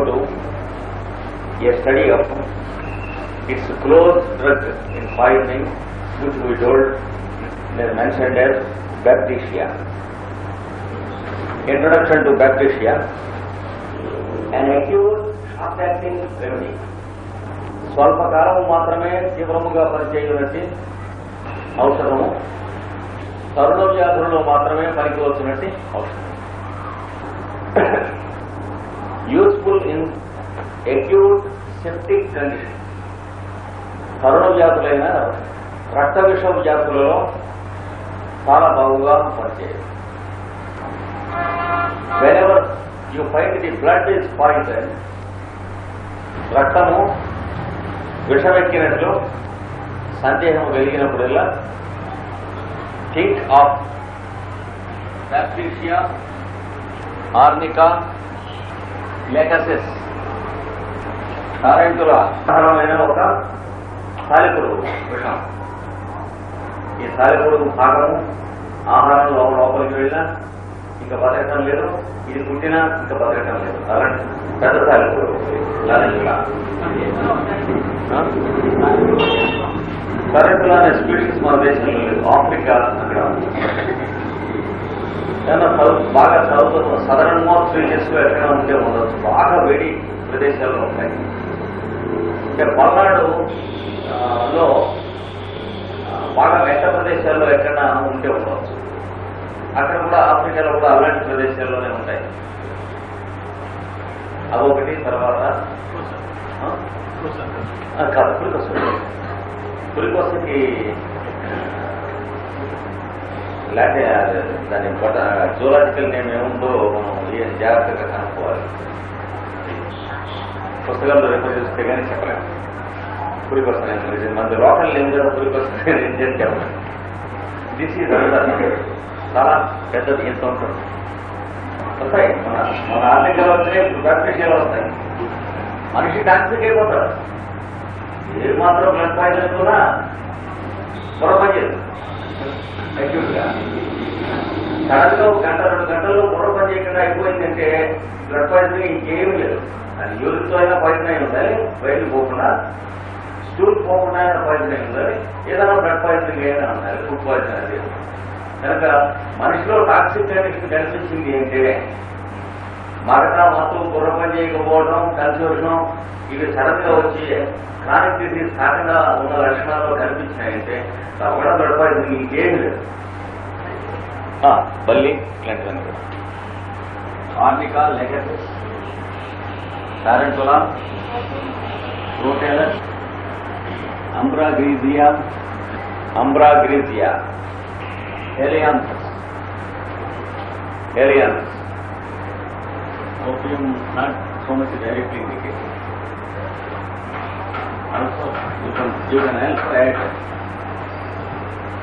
Dot યે study up it's close drug in fining with riddle the mentioned Baptisia introduction to Baptisia an acute affecting very સ્વલ્પകാരવ માત્રમે તીવ્રમુગા પ્રજયિલવટી અવસરમુ તરુલો જાતરોલો માત્રમે પરિચયવચનટી અવસરમુ ఎక్యూట్ సెప్టిక్ కండిషన్ కరుణ జాతులైన రక్త విషం జాతులలో చాలా బాగుగా పనిచేయాలి whenever you fight the blood is poison రక్తము విషమెక్కినట్లు సందేహం కలిగినప్పుడల్లా థింక్ ఆఫ్ బ్యాక్టీరియా ఆర్నికా లేకసెస్ సారంకుల స్థానమైన ఒక సాలిపురు విషయం ఈ సాలిపురు భాగము ఆహారం లోపల లోపలికి వెళ్ళినా ఇంకా బతకటం లేదు ఇది పుట్టినా ఇంకా బతకటం లేదు అలాంటి పెద్ద సాలిపురు కరెంటులా అనే స్పీడ్స్ మన దేశంలో లేదు ఆఫ్రికా బాగా చదువుతున్న సదరన్ మోస్ట్ రీజెస్ ఎక్కడ ఉంటే ఉండదు బాగా వేడి ప్రదేశాల్లో ఉంటాయి ఇక్కడ పల్నాడు లో బాగా మెట్ట ప్రదేశాల్లో ఎక్కడైనా ఉంటే ఉండవచ్చు అక్కడ కూడా ఆఫ్రికాలో కూడా అలాంటి ప్రదేశాల్లోనే ఉంటాయి అదొకటి తర్వాత కాదు పులికొసం పులికొసకి లేకపోతే దాని జూలాజికల్ నేమ్ ఏముందో జాగ్రత్తగా పుస్తకాలు రిఫర్ చేస్తే కానీ చెప్పలేము ఫుల్ పర్సన్ మన లోకల్ లేని full person engine this is another చాలా పెద్ద దీంతో ఉంటుంది వస్తాయి మన మన ఆర్థికాలు వస్తాయి ప్రాక్టీషియలు వస్తాయి మనిషి టాక్సిక్ అయిపోతారు ఏ మాత్రం బ్లడ్ పాయిజన్ కూడా పొరపనిచేది యాక్టివ్గా సడన్గా ఒక గంట రెండు గంటల్లో పొరపని చేయకుండా అయిపోయిందంటే బ్లడ్ పాయిజన్ ఇంకేమీ లేదు అది యూరిన్తో అయినా పాయిజన్ అయి ఉండాలి బయటకు పోకుండా స్టూల్ పోకుండా అయినా పాయిజన్ అయి ఉండాలి ఏదైనా బ్లడ్ పాయిజన్ అయినా ఉండాలి ఫుడ్ పాయిజన్ అది కనుక మనిషిలో టాక్సిక్ అనేది కనిపించింది ఏంటంటే మరణ మత్తు గుర్రపం చేయకపోవడం కన్ఫ్యూజనం ఇవి సడన్ వచ్చి క్రానిక్ డిసీజ్ కాకుండా ఉన్న లక్షణాలు కనిపించినాయంటే తప్పకుండా బ్లడ్ ఇంకేం లేదు బల్లి ఇట్లాంటివన్నీ కూడా కార్నికా లెగసెస్ தாரட்டுலா ரோட்டேல அம்ப்ரா கிரீசியா அம்ப்ரா கிரீசியா ஹெலியான்ஸ் ஹெலியான்ஸ் opium not so much directly indicated. Also, you can, you can help add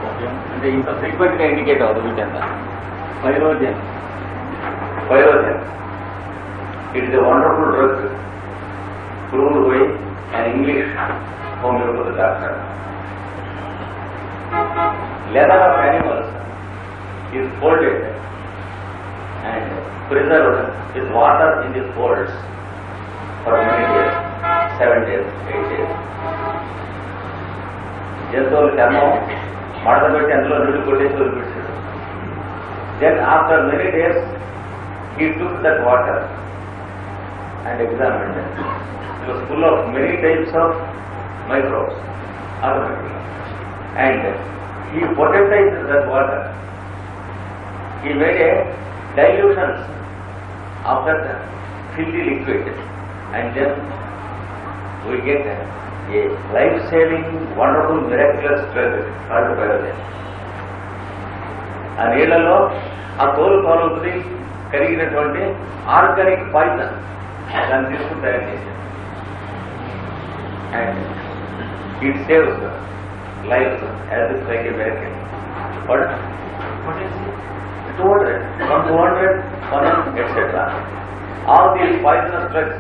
opium. And the frequently indicated also we can. Pyrogen. Pyrogen. It is a wonderful drug proved by an English homeopathic doctor. Leather of animals is folded and preserved with water in these folds for many days, seven days, eight days. Just జంతువులు చర్మం మడత పెట్టి put నుండి కొట్టేసి వదిలిపెట్టాడు Then after many days, he took that water. and examined them. It was full of many types of microbes, organisms. And he potentized that water. He made a dilution of that filthy liquid and then we get a life-saving, wonderful, miraculous drug called biology. ఆ నీళ్లలో ఆ తోలు పాలవుతుంది కలిగినటువంటి organic poison confused barricade and it saves lives as it's like a barricade. But what is it? 200, from 200, 100, etc. All these poisonous drugs,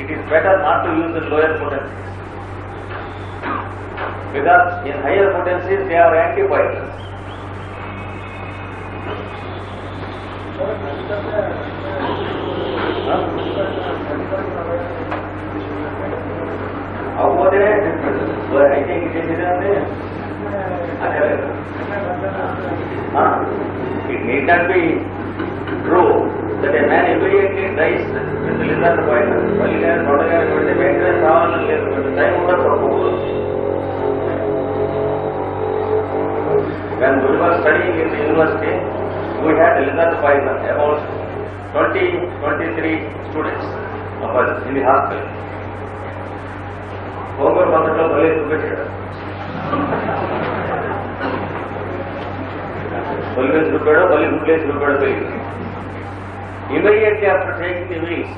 it is better not to use in lower potencies. Because in higher potencies they are anti-poisonous. Over there, where I think it is down there. Huh? It need not be true that a man immediately dies with the lizard poison. Well, he has not a the maintenance all the time would have proposed. When we were studying in the university, we had lizard poison about 20, 23 students in the hospital. ಹೋಗೋ ಮಾತ್ರ ಬಲೆ ಇರ್ಬೇಕು ಬಲ್ಲೆ ಸುಳ್ಬೇಡ ಬಲಿ ಮುಟ್ಲೆ ಸುಳ್ಬೇಡ Immediately after taking the wheels,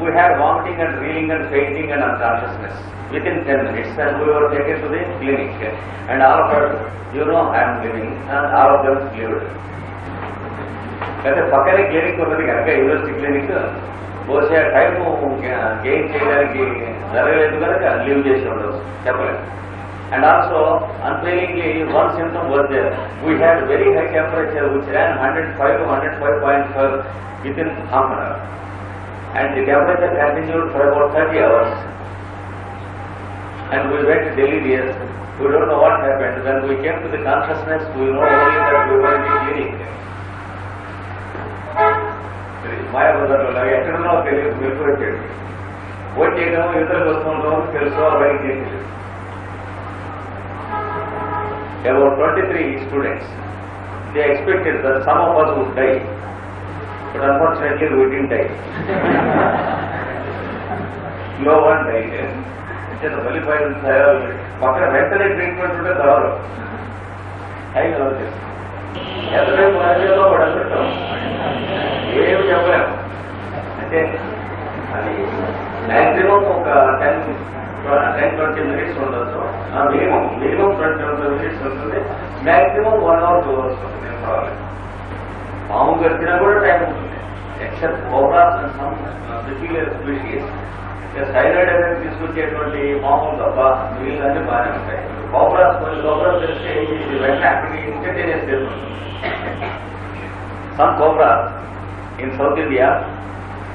we had vomiting and reeling and fainting and unconsciousness. Within 10 minutes, we were taken to the clinic. And all of us, you know, I am living, and all of them lived. ಯಾಕಂದ್ರೆ ಪಕ್ಕದ clinic ಬರೋದಕ್ಕೆ ಅರ್ಧ university clinic both बोसे time हो गया game changer की जरूरत तो क्या क्या लीव जैसे हम लोग क्या बोले and also unfailingly one simple word है we had very high temperature which ran 105 to 105.5 temperature half for about 30 hours. and we went delirious. We don't know what happened. When we came to the consciousness, we know only that we were in మాయాబజార్లో ఎక్కడన్నా తెలియదు మెరుపు వచ్చాడు vote చేయడం ఇతరులకు వస్తుంటాం తెలుసు బయట చేసేది about twenty three students they expected that some of us would die but unfortunately we didn't die no one die చేత వెళ్ళిపోయిన పక్కన వెంటనే ట్రీట్మెంట్ ఉంటే తర్వాత అయిన ఎంతసేపు రాజ్యంలో అనుకుంటాం అంటే లైట్ లో ఒక 10 వరక లైట్ మార్చడానికి సోలార్ సో అబి మనం విపొ ఫ్రంట్ అవర్ నుంచి సోలార్ ఇ మాక్సిమం వోల్టేజ్ లో వస్తుంది మామూలుగా తినన కొర టైం ఉంటుంది ఎక్సర్ గోబ్రా సంహూ డిఫిలస్ కు ది సైరైడ్ అనేది తెలుచేటువంటి మామూలుగా బా నీ అన్ని పార ఉంటాయి గోబ్రా కొర గోబ్రా నుంచి ఏంటి is the energy intensity some cobra in South India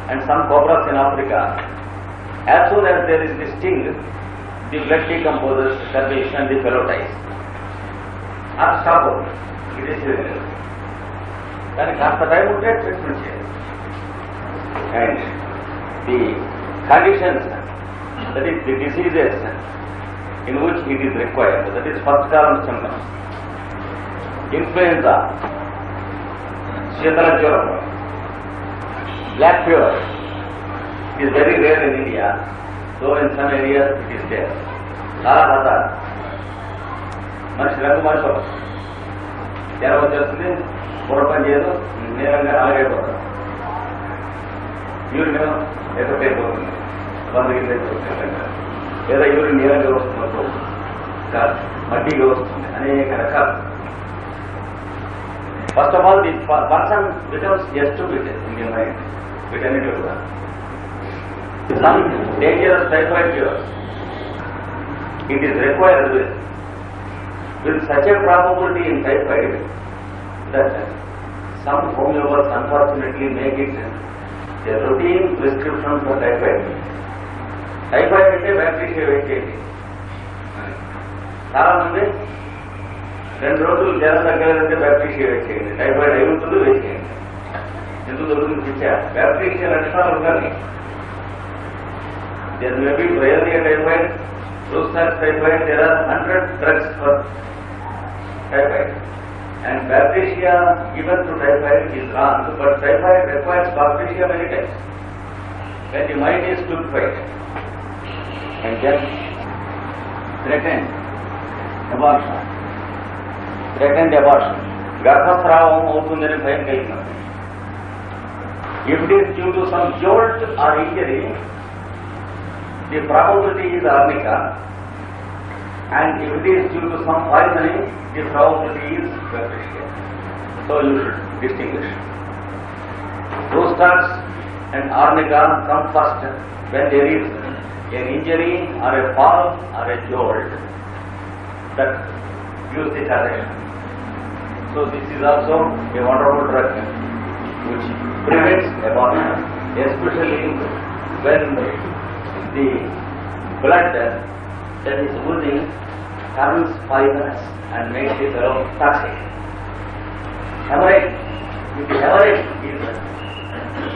and some cobras in Africa, as soon as there is this sting, the blood decomposes, starvation and the fellow dies. Unstoppable. It is irreversible. Then half the time would get treatment And the conditions, that is the diseases in which it is required, that is first column symptoms. Influenza, Shetala black pure is very rare in India, though in some areas it is there. చాలా పడతారు మనిషి రంగు మనిషి ఎలా వచ్చేస్తుంది బుర్ర పని చేయదు నేరంగా అలాగైపోతారు యూరిన్ ఎఫెక్ట్ అయిపోతుంది బంధుకి లేదా యూరిన్ నీరంగా వస్తున్నప్పుడు మట్టిగా వస్తుంది అనేక రకాల first of all the person becomes stupefied in your mind Some dangerous typhoid It is required with, with such a probability in typhoid that some homeopaths unfortunately make it a routine prescription for typhoid. Typhoid అంటే bacteria wait చాలా మంది రెండు రోజులు జ్వరం తగ్గలేదంటే bacteria wait చేయండి typhoid అయి ఉంటుంది వెయిట్ ఎందుకు చూశారు వ్యాప్తికి లక్షణాలు ఉండాలి there may be rarely a typhoid, suicide typhoid, there are 100 drugs for typhoid. And bacteria given to typhoid is wrong, but typhoid requires bacteria many times. When the mind is purified and then threatened abortion, threatened abortion, గర్భస్రావం అవుతుందని భయం కలిగినప్పుడు If it is due to some jolt or injury, the probability is arnica. And if it is due to some poisoning, the probability is babesia. So you should distinguish. Those Roosters and arnica come first when there is an injury or a fall or a jolt that gives the direction. So this is also a wonderful drug which Prevents upon especially when the blood that is oozing turns poisonous and makes it very toxic. Hemorrhage, if the hemorrhage is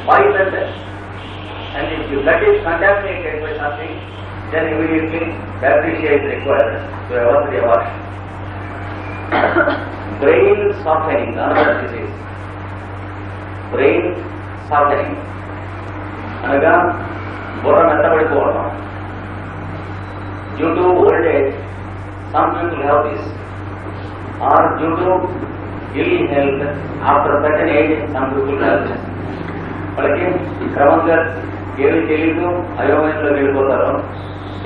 violent and if the blood is contaminated by something, then immediately patricia is required to avoid the abortion. Brain softening, another disease. Brain surgery అనగా బుర్ర మెత్తబడిపోవడం due to old age some people have this or due to ill health after certain age some people have this వాళ్ళకి క్రమంగా ఏమి తెలియదు అయోమయంలో వెళ్ళిపోతారు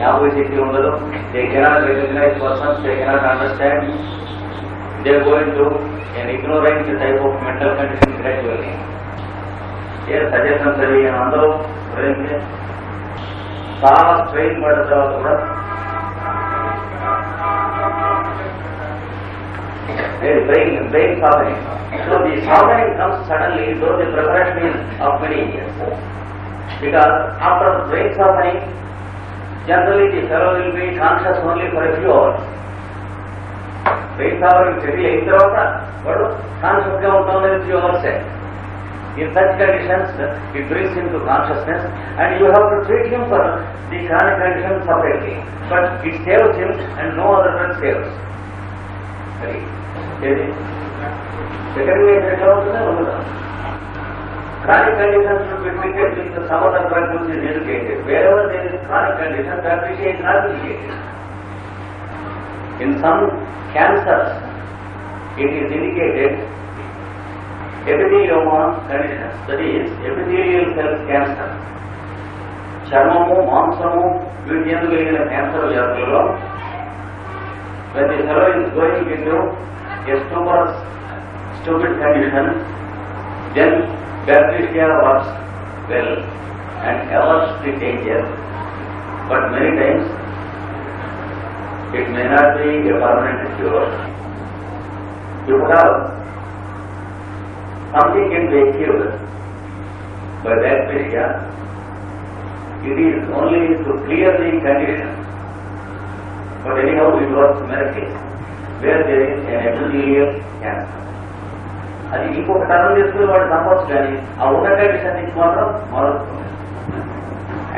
యాభై శక్తి ఉండదు they cannot recognise persons they cannot understand they are going to an ignorant type of mental condition gradually. Here suggestion ಸರಿ ಅನ್ನೋದು ಬ್ರೈನ್ಗೆ ಸಹ ಸ್ಟ್ರೈನ್ ಮಾಡಿದ್ರೆ ಕೂಡ brain brain softening so the softening comes suddenly though the preparation is of many years because after the brain softening generally the fellow will be conscious only for a few hours wait అవ్వడానికి చర్యలు అయిన తర్వాత వాడు కాన్షియస్గా ఉంటుంది yourself In such conditions, he brings into consciousness and you have to treat him for the karmic condition separately. But it saves him and no other one saves. Right? Second way, Chronic conditions should be treated with the sum of the practice is educated. Wherever there is chronic condition, that is not educated. In some cancers, it is indicated epithelioma conditions, that is, epithelial cells cancer. you ಚರ್ಮವು ಮಾಂಸವು Cancer cancer ಜಾತಿಗಳು when the fellow is going into a super stupid condition, then bacteria works well and averts the danger. But many times it may not be a permanent cure. You have something can be cured by bacteria. It is only to clear the condition. But anyhow, it works miracles where there is an epithelial cancer. అది ఇంకొక తరం చేసుకుని వాడు సంపవచ్చు కానీ ఆ ఉన్న condition నుంచి మాత్రం మారుతుంది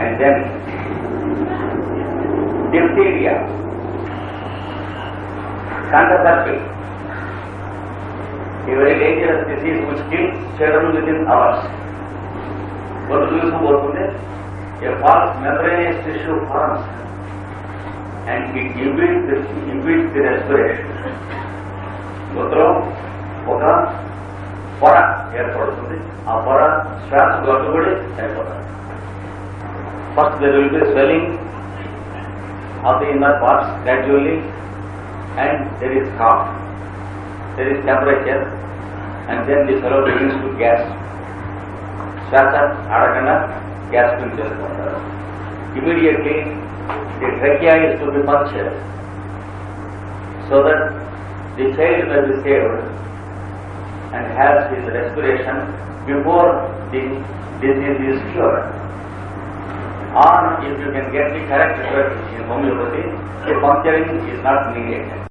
and then diphtheria Can't have that A very dangerous disease which kills children within hours. What do you do about it? A false membranous tissue forms and it impedes the, impedes the respiration. గోత్రం ఒక పొర ఏర్పడుతుంది ఆ పొర శ్వాస గొడబడి అయిపోతారు first there will be swelling of the inner parts gradually and there is heart, there is temperature, and then the fellow begins to gas. Shasa Arakana gas pinches Immediately, the trachea is to be punctured so that the child is be saved and has his respiration before the disease is cured. on if you can get the correct equation in homeopathy, the puncturing is not needed.